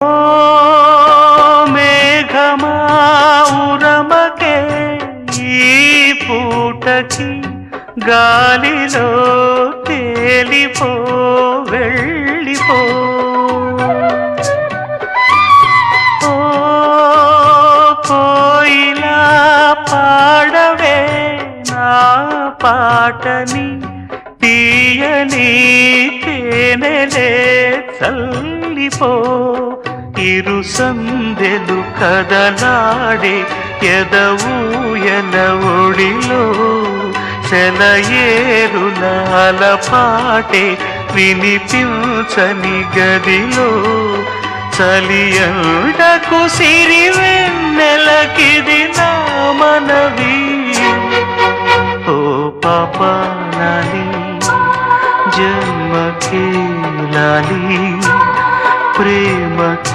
ఓ ఈ పూటకి గాలిలో తేలిపో వెళ్ళిపో. ఓ కోయిలా పాడవే నా పాటని తీయని తేనెలే చల్లిపో. ఇరు సందెలు కదలాడే ఎదవూయల ఒడిలో సెలయేరులాల పాటే వినిపించని గదిలో చలియండకు సిరి వెన్నెలకిది నా మనవి. ఓ పాప జన్మకి లాలి ప్రేమకి